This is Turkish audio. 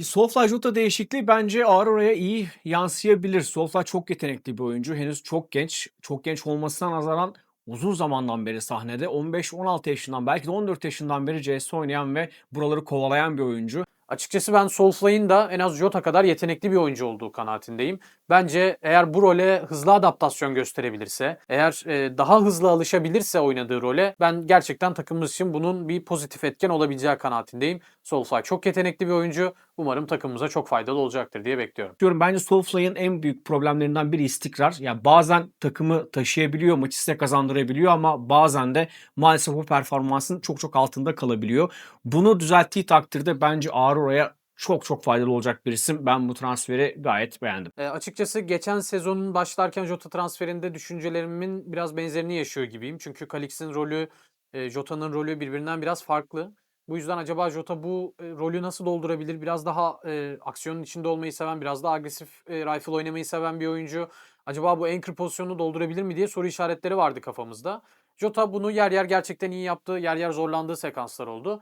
Soulfly Jota değişikliği bence Aurora'ya iyi yansıyabilir. Soulfly çok yetenekli bir oyuncu. Henüz çok genç. Çok genç olmasına nazaran uzun zamandan beri sahnede. 15-16 yaşından belki de 14 yaşından beri CS oynayan ve buraları kovalayan bir oyuncu. Açıkçası ben Soulfly'ın da en az Jota kadar yetenekli bir oyuncu olduğu kanaatindeyim. Bence eğer bu role hızlı adaptasyon gösterebilirse, eğer e, daha hızlı alışabilirse oynadığı role ben gerçekten takımımız için bunun bir pozitif etken olabileceği kanaatindeyim. Soulfly çok yetenekli bir oyuncu. Umarım takımımıza çok faydalı olacaktır diye bekliyorum. Diyorum bence Soulfly'ın en büyük problemlerinden biri istikrar. Yani bazen takımı taşıyabiliyor, maçı size kazandırabiliyor ama bazen de maalesef bu performansın çok çok altında kalabiliyor. Bunu düzelttiği takdirde bence Aurora'ya çok çok faydalı olacak bir isim. Ben bu transferi gayet beğendim. E, açıkçası geçen sezonun başlarken Jota transferinde düşüncelerimin biraz benzerini yaşıyor gibiyim. Çünkü Kalix'in rolü, e, Jota'nın rolü birbirinden biraz farklı. Bu yüzden acaba Jota bu e, rolü nasıl doldurabilir? Biraz daha e, aksiyonun içinde olmayı seven, biraz daha agresif e, rifle oynamayı seven bir oyuncu. Acaba bu anchor pozisyonunu doldurabilir mi diye soru işaretleri vardı kafamızda. Jota bunu yer yer gerçekten iyi yaptı, yer yer zorlandığı sekanslar oldu.